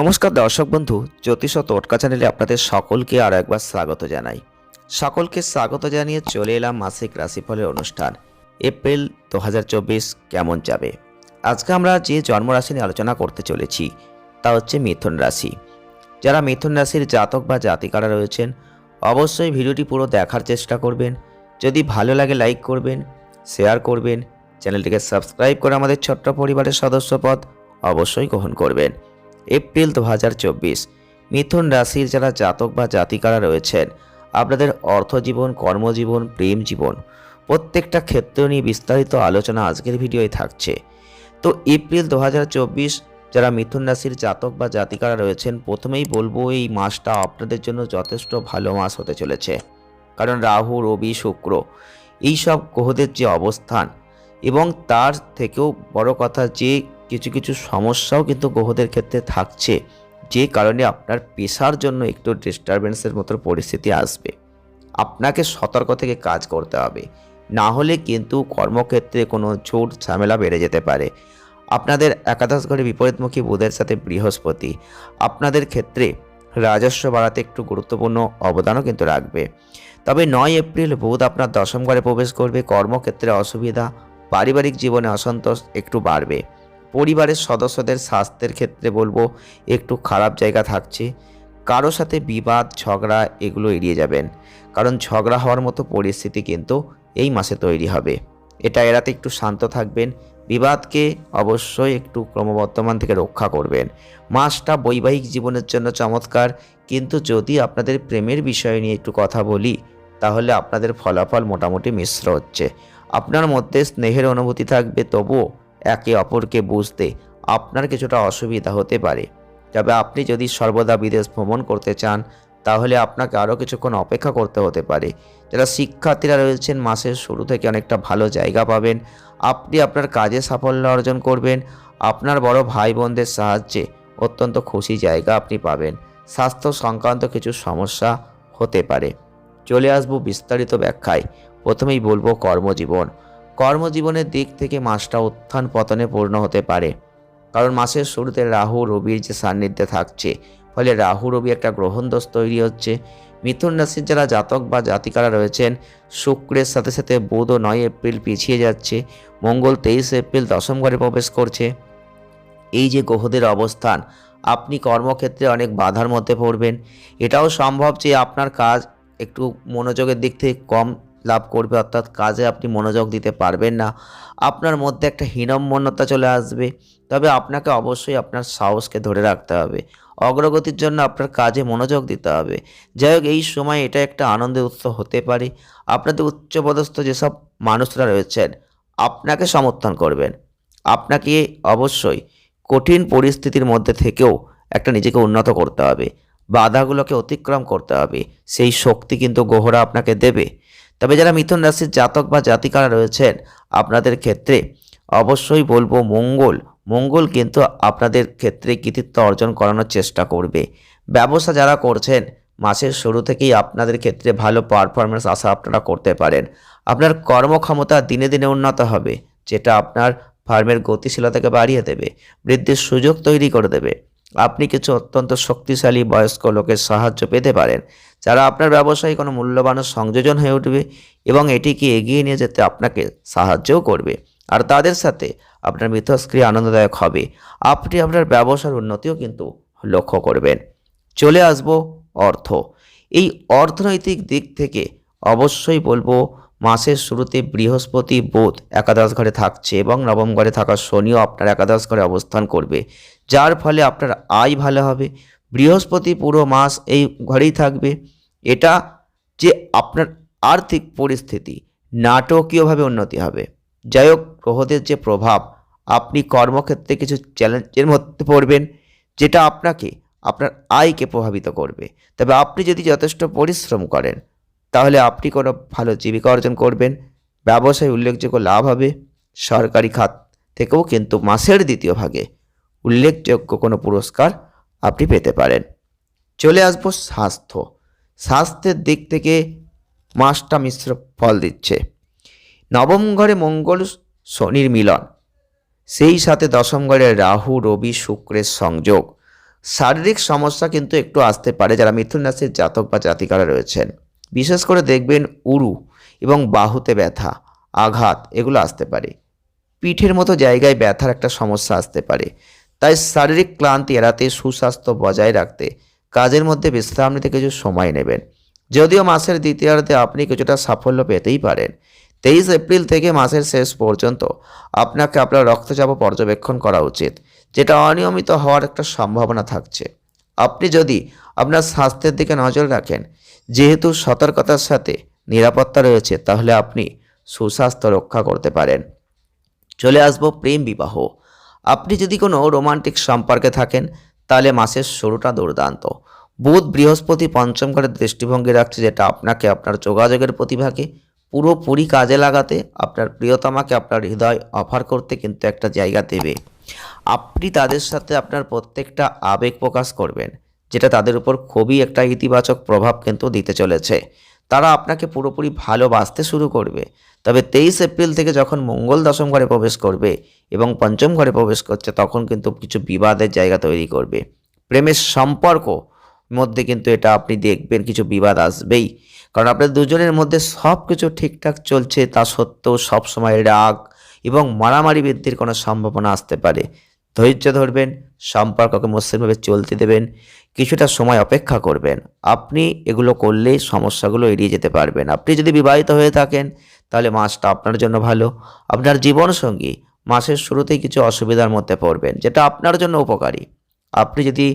নমস্কার দর্শক বন্ধু, জ্যোতিষ ও টোটকা চ্যানেলে আপনাদের সকলকে আর একবার স্বাগত জানাই। সকলকে স্বাগত জানিয়ে চলে এলাম মাসিক রাশিফলের অনুষ্ঠান। এপ্রিল দু হাজার চব্বিশ কেমন যাবে? আজকে আমরা যে জন্মরাশি নিয়ে আলোচনা করতে চলেছি, তা হচ্ছে মিথুন রাশি। যারা মিথুন রাশির জাতক বা জাতিকারা রয়েছেন, অবশ্যই ভিডিওটি পুরো দেখার চেষ্টা করবেন। যদি ভালো লাগে লাইক করবেন, শেয়ার করবেন, চ্যানেলটিকে সাবস্ক্রাইব করে আমাদের ছোট্ট পরিবারের সদস্যপদ অবশ্যই গ্রহণ করবেন। এপ্রিল দু হাজার চব্বিশ। মিথুন রাশির যারা জাতক বা জাতিকারা রয়েছেন, আপনাদের অর্থজীবন, কর্মজীবন, প্রেম জীবন, প্রত্যেকটা ক্ষেত্র নিয়ে বিস্তারিত আলোচনা আজকের ভিডিওয় থাকছে। তো এপ্রিল দু হাজার চব্বিশ যারা মিথুন রাশির জাতক বা জাতিকারা রয়েছেন, প্রথমেই বলব এই মাসটা আপনাদের জন্য যথেষ্ট ভালো মাস হতে চলেছে। কারণ রাহু, রবি, শুক্র এই সব গ্রহদের যে অবস্থান এবং তার থেকেও বড় কথা যে কিছু কিছু সমস্যাও কিন্তু গ্রহদের ক্ষেত্রে থাকছে। যে কারণে আপনার পেশার জন্য একটু ডিস্টারবেন্সের মতো পরিস্থিতি আসবে। আপনাকে সতর্ক থেকে কাজ করতে হবে। না হলে কিন্তু কর্মক্ষেত্রে কোনো ঝুট ঝামেলা বেড়ে যেতে পারে। আপনাদের একাদশ ঘরে বিপরীতমুখী বুধের সাথে বৃহস্পতি। আপনাদের ক্ষেত্রে রাজস্ব বাড়াতে একটু গুরুত্বপূর্ণ অবদানও কিন্তু রাখবে। তবে নয় এপ্রিল বুধ আপনার দশম ঘরে প্রবেশ করবে। কর্মক্ষেত্রে অসুবিধা, পারিবারিক জীবনে অসন্তোষ একটু বাড়বে। পরিবারের সদস্যদের স্বাস্থ্যের ক্ষেত্রে বলব একটু খারাপ জায়গা থাকছে। কারও সাথে বিবাদ, ঝগড়া এগুলো এড়িয়ে যাবেন। কারণ ঝগড়া হওয়ার মতো পরিস্থিতি কিন্তু এই মাসে তৈরি হবে। এটা এড়াতে একটু শান্ত থাকবেন। বিবাদকে অবশ্যই একটু ক্রমবর্ধমান থেকে রক্ষা করবেন। মাসটা বৈবাহিক জীবনের জন্য চমৎকার। কিন্তু যদি আপনাদের প্রেমের বিষয় নিয়ে একটু কথা বলি, তাহলে আপনাদের ফলাফল মোটামুটি মিশ্র হচ্ছে। আপনার মধ্যে স্নেহের অনুভূতি থাকবে, তবুও একে অপরকে বুঝতে আপনার কিছুটা অসুবিধা হতে পারে। তবে আপনি যদি সর্বদা বিদেশ ভ্রমণ করতে চান, তাহলে আপনাকে আরও কিছুক্ষণ অপেক্ষা করতে হতে পারে। যারা শিক্ষার্থীরা রয়েছেন, মাসের শুরু থেকে অনেকটা ভালো জায়গা পাবেন। আপনি আপনার কাজে সাফল্য অর্জন করবেন। আপনার বড় ভাই বোনদের সাহায্যে অত্যন্ত খুশি জায়গা আপনি পাবেন। স্বাস্থ্য সংক্রান্ত কিছু সমস্যা হতে পারে। চলে আসব বিস্তারিত ব্যাখ্যায়। প্রথমেই বলব কর্মজীবন। কর্মজীবনের দিক থেকে মাসটা উত্থান পতনে পূর্ণ হতে পারে। কারণ মাসের শুরুতে রাহু রবির যে সান্নিধ্যে থাকছে, ফলে রাহু রবি একটা গ্রহণদোষ তৈরি হচ্ছে। মিথুন রাশির যারা জাতক বা জাতিকারা রয়েছেন, শুক্রের সাথে সাথে বুধ নয় এপ্রিল পিছিয়ে যাচ্ছে। মঙ্গল তেইশ এপ্রিল দশম ঘরে প্রবেশ করছে। এই যে গ্রহদের অবস্থান, আপনি কর্মক্ষেত্রে অনেক বাধার মধ্যে পড়বেন। এটাও সম্ভব যে আপনার কাজ একটু মনোযোগের দিক থেকে কম লাভ করবে, অর্থাৎ কাজে আপনি মনোযোগ দিতে পারবেন না। আপনার মধ্যে একটা হীনম্মন্যতা চলে আসবে। তবে আপনাকে অবশ্যই আপনার সাহসকে ধরে রাখতে হবে। অগ্রগতির জন্য আপনার কাজে মনোযোগ দিতে হবে। যাই হোক, এই সময় এটা একটা আনন্দের উৎস হতে পারে। আপনাদের উচ্চপদস্থ যেসব মানুষরা রয়েছেন, আপনাকে সমর্থন করবেন। আপনাকে অবশ্যই কঠিন পরিস্থিতির মধ্যে থেকেও একটা নিজেকে উন্নত করতে হবে। বাধাগুলোকে অতিক্রম করতে হবে। সেই শক্তি কিন্তু গ্রহরা আপনাকে দেবে। তবে যারা মিথুন রাশির জাতক বা জাতিকারা রয়েছেন, আপনাদের ক্ষেত্রে অবশ্যই বলব মঙ্গল। মঙ্গল কিন্তু আপনাদের ক্ষেত্রে কৃতিত্ব অর্জন করানোর চেষ্টা করবে। ব্যবসা যারা করছেন, মাসের শুরু থেকেই আপনাদের ক্ষেত্রে ভালো পারফরমেন্স আশা আপনারা করতে পারেন। আপনার কর্মক্ষমতা দিনে দিনে উন্নত হবে, যেটা আপনার ফার্মের গতিশীলতাকে বাড়িয়ে দেবে, বৃদ্ধির সুযোগ তৈরি করে দেবে। আপনি কিছু অত্যন্ত শক্তিশালী বয়স্ক লোকের সাহায্য পেতে পারেন, যারা আপনার ব্যবসায় কোনো মূল্যবান সংযোজন হয়ে উঠবে এবং এটিকে এগিয়ে নিয়ে যেতে আপনাকে সাহায্যও করবে। আর তাদের সাথে আপনার মিথস্ক্রিয়া আনন্দদায়ক হবে। আপনি আপনার ব্যবসার উন্নতিও কিন্তু লক্ষ্য করবেন। চলে আসব অর্থ। এই অর্থনৈতিক দিক থেকে অবশ্যই বলব, মাসের শুরুতে বৃহস্পতি, বুধ একাদশ ঘরে থাকছে এবং নবম ঘরে থাকা শনিও আপনার একাদশ ঘরে অবস্থান করবে। যার ফলে আপনার আয় ভালো হবে। বৃহস্পতি পুরো মাস এই ঘরেই থাকবে। এটা যে আপনার আর্থিক পরিস্থিতি, নাটকীয়ভাবে উন্নতি হবে। যাই হোক, গ্রহদের যে প্রভাব, আপনি কর্মক্ষেত্রে কিছু চ্যালেঞ্জের মধ্যে পড়বেন, যেটা আপনাকে, আপনার আয়কে প্রভাবিত করবে। তবে আপনি যদি যথেষ্ট পরিশ্রম করেন, তাহলে আপনি কোনো ভালো জীবিকা অর্জন করবেন। ব্যবসায় উল্লেখযোগ্য লাভ হবে। সরকারি খাত থেকেও কিন্তু মাসের দ্বিতীয় ভাগে উল্লেখযোগ্য কোনো পুরস্কার আপনি পেতে পারেন। চলে আসব স্বাস্থ্য। স্বাস্থ্যের দিক থেকে মাসটা মিশ্র ফল দিচ্ছে। নবম ঘরে মঙ্গল শনির মিলন। সেই সাথে দশম ঘরে রাহু, রবি, শুক্রের সংযোগ। শারীরিক সমস্যা কিন্তু একটু আসতে পারে যারা মিথুন রাশির জাতক বা জাতিকারা রয়েছেন। বিশেষ করে দেখবেন উরু এবং বাহুতে ব্যথা, আঘাত, এগুলো আসতে পারে। পিঠের মতো জায়গায় ব্যথার একটা সমস্যা আসতে পারে। তাই শারীরিক ক্লান্তি এড়াতে সুস্বাস্থ্য বজায় রাখতে কাজের মধ্যে বিশ্রাম নিতে কিছু সময় নেবেন। যদিও মাসের দ্বিতীয়ার্ধে আপনি কিছুটা সাফল্য পেতেই পারেন। তেইশ এপ্রিল থেকে মাসের শেষ পর্যন্ত আপনাকে আপনার রক্তচাপ পর্যবেক্ষণ করা উচিত, যেটা অনিয়মিত হওয়ার একটা সম্ভাবনা থাকছে। আপনি যদি আপনার স্বাস্থ্যের দিকে নজর রাখেন, যেহেতু সতর্কতার সাথে নিরাপত্তা রয়েছে, তাহলে আপনি সুস্বাস্থ্য রক্ষা করতে পারেন। চলে আসব প্রেম বিবাহ। আপনি যদি কোনো রোমান্টিক সম্পর্কে থাকেন, তাহলে মাসের শুরুটা দুর্দান্ত। বুধ বৃহস্পতি পঞ্চম ঘরের দৃষ্টিভঙ্গি রাখছে যেটা আপনাকে আপনার যোগাযোগের প্রতিভাকে পুরোপুরি কাজে লাগাতে, আপনার প্রিয়তমাকে আপনার হৃদয় অফার করতে কিন্তু একটা জায়গা দেবে। আপনি তাদের সাথে আপনার প্রত্যেকটা আবেগ প্রকাশ করবেন, যেটা তাদের উপর খুবই একটা ইতিবাচক প্রভাব কিন্তু দিতে চলেছে। তারা আপনাকে পুরোপুরি ভালোবাসতে শুরু করবে। তবে তেইশ এপ্রিল থেকে যখন মঙ্গল দশম ঘরে প্রবেশ করবে এবং পঞ্চম ঘরে প্রবেশ করছে, তখন কিন্তু কিছু বিবাদের জায়গা তৈরি করবে। প্রেমের সম্পর্ক মধ্যে কিন্তু এটা আপনি দেখবেন কিছু বিবাদ আসবেই। কারণ আপনাদের দুজনের মধ্যে সব কিছু ঠিকঠাক চলছে, তা সত্ত্বেও সবসময় রাগ এবং মারামারি বৃদ্ধির কোনো সম্ভাবনা আসতে পারে। ধৈর্য ধরবেন, সম্পর্ককে মসৃণভাবে চলতে দেবেন, কিছুটা সময় অপেক্ষা করবেন। আপনি এগুলো করলেই সমস্যাগুলো এড়িয়ে যেতে পারবেন। আপনি যদি বিবাহিত হয়ে থাকেন, তাহলে মাসটা আপনার জন্য ভালো। আপনার জীবনসঙ্গী মাসের শুরুতেই কিছু অসুবিধার মধ্যে পড়বেন, যেটা আপনার জন্য উপকারী। আপনি যদি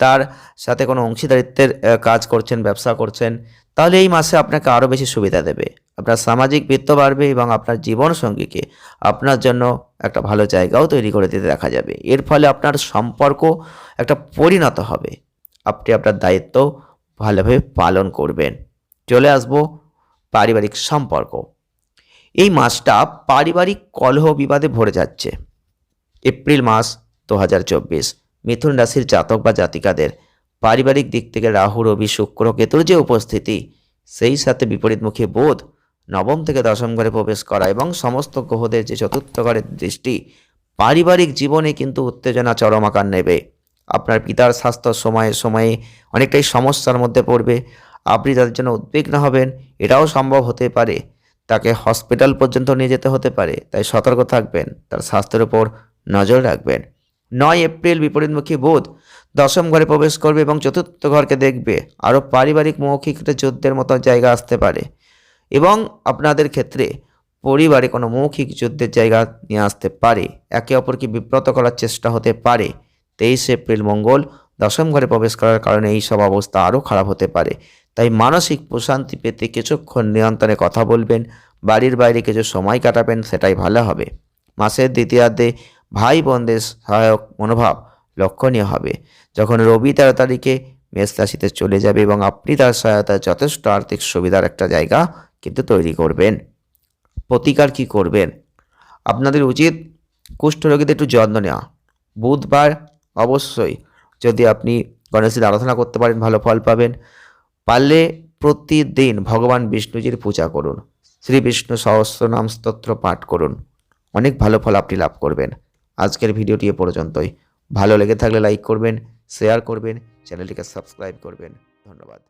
তার সাথে কোনো অংশীদারিত্বের কাজ করছেন, ব্যবসা করছেন তাহলে এই মাসে আপনাকে আরও বেশি সুবিধা দেবে। আপনার সামাজিক বৃত্ত বাড়বে এবং আপনার জীবনসঙ্গীকে আপনার জন্য একটা ভালো জায়গাও তৈরি করে দিতে দেখা যাবে। এর ফলে আপনার সম্পর্ক একটা পরিণত হবে। আপনি আপনার দায়িত্ব ভালোভাবে পালন করবেন। চলে আসব পারিবারিক সম্পর্ক। এই মাসটা পারিবারিক কলহ বিবাদে ভরে যাচ্ছে। এপ্রিল মাস দু হাজার চব্বিশ। মিথুন রাশির জাতক বা জাতিকাদের পারিবারিক দিক থেকে রাহু, রবি, শুক্র, কেতুর যে উপস্থিতি, সেই সাথে বিপরীতমুখী বোধ নবম থেকে দশম ঘরে প্রবেশ করা এবং সমস্ত গ্রহদের যে চতুর্থ ঘরের দৃষ্টি, পারিবারিক জীবনে কিন্তু উত্তেজনা চরম আকার নেবে। আপনার পিতার স্বাস্থ্য সময়ে সময়ে অনেকটাই সমস্যার মধ্যে পড়বে। আপনি তাদের জন্য উদ্বিগ্ন হবেন, এটাও সম্ভব হতে পারে। তাকে হসপিটাল পর্যন্ত নিয়ে যেতে হতে পারে, তাই সতর্ক থাকবেন, তার স্বাস্থ্যের উপর নজর রাখবেন। নয় এপ্রিল বিপরীতমুখী বোধ দশম ঘরে প্রবেশ করবে এবং চতুর্থ ঘরকে দেখবে। আরও পারিবারিক মৌখিক যুদ্ধের মতো জায়গা আসতে পারে। এবং আপনাদের ক্ষেত্রে পরিবারে কোনো মৌখিক যুদ্ধের জায়গা নিয়ে আসতে পারে। একে অপরকে বিব্রত করার চেষ্টা হতে পারে। তেইশ এপ্রিল মঙ্গল, দশম ঘরে প্রবেশ করার কারণে এই সব অবস্থা আরও খারাপ হতে পারে। তাই মানসিক প্রশান্তি পেতে কিছুক্ষণ নিয়ন্ত্রণে কথা বলবেন। বাড়ির বাইরে কিছু সময় কাটাবেন, সেটাই ভালো হবে। মাসের দ্বিতীয়ার্ধে ভাই বোনদের সহায়ক মনোভাব। লক্ষণীয় হবে। যখন রবি তেরো তারিখে মেষ চলে যাবে এবং আপনি তার সহায়তায় যথেষ্ট আর্থিক সুবিধার একটা জায়গা কিন্তু তৈরি করবেন। প্রতিকার কি করবেন? আপনাদের উচিত কুষ্ঠরোগীদের একটু যত্ন নেওয়া। বুধবার অবশ্যই যদি আপনি গণেশের আরাধনা করতে পারেন, ভালো ফল পাবেন। পারলে প্রতিদিন ভগবান বিষ্ণুজির পূজা করুন। শ্রী বিষ্ণু সহস্রনাম স্তোত্র পাঠ করুন। অনেক ভালো ফল আপনি লাভ করবেন। আজকের ভিডিওটি এ পর্যন্তই। ভালো লেগে থাকলে লাইক করবেন শেয়ার করবেন চ্যানেলটিকে সাবস্ক্রাইব করবেন। ধন্যবাদ।